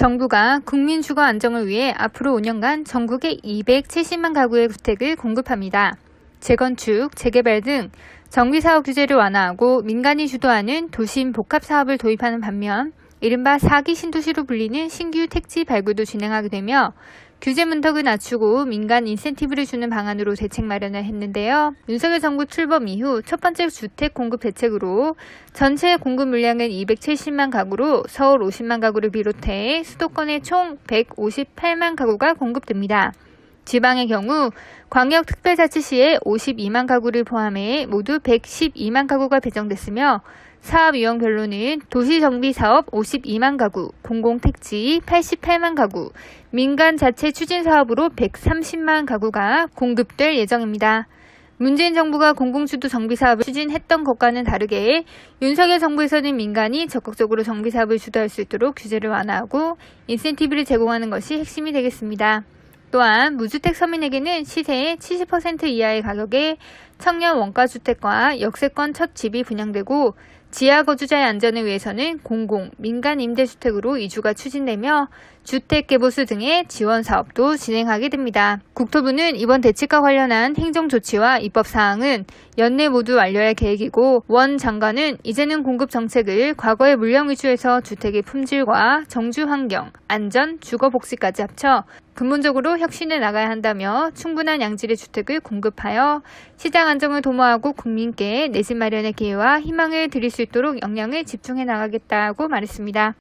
정부가 국민 주거 안정을 위해 앞으로 5년간 전국에 270만 가구의 주택을 공급합니다. 재건축, 재개발 등 정비 사업 규제를 완화하고 민간이 주도하는 도심 복합 사업을 도입하는 반면 이른바 4기 신도시로 불리는 신규 택지 발굴도 진행하게 되며 규제 문턱을 낮추고 민간 인센티브를 주는 방안으로 대책 마련을 했는데요. 윤석열 정부 출범 이후 첫 번째 주택 공급 대책으로 전체 공급 물량은 270만 가구로 서울 50만 가구를 비롯해 수도권에 총 158만 가구가 공급됩니다. 지방의 경우 광역특별자치시에 52만 가구를 포함해 모두 112만 가구가 배정됐으며 사업 유형별로는 도시정비사업 52만 가구, 공공택지 88만 가구, 민간 자체 추진 사업으로 130만 가구가 공급될 예정입니다. 문재인 정부가 공공주도 정비사업을 추진했던 것과는 다르게 윤석열 정부에서는 민간이 적극적으로 정비사업을 주도할 수 있도록 규제를 완화하고 인센티브를 제공하는 것이 핵심이 되겠습니다. 또한 무주택 서민에게는 시세의 70% 이하의 가격에 청년 원가주택과 역세권 첫 집이 분양되고 지하 거주자의 안전을 위해서는 공공, 민간 임대주택으로 이주가 추진되며 주택 개보수 등의 지원 사업도 진행하게 됩니다. 국토부는 이번 대책과 관련한 행정 조치와 입법 사항은 연내 모두 완료할 계획이고 원 장관은 이제는 공급 정책을 과거의 물량 위주에서 주택의 품질과 정주 환경, 안전, 주거 복지까지 합쳐 근본적으로 혁신해 나가야 한다며 충분한 양질의 주택을 공급하여 시장 안정을 도모하고 국민께 내 집 마련의 기회와 희망을 드릴 수 있도록 역량을 집중해 나가겠다고 말했습니다.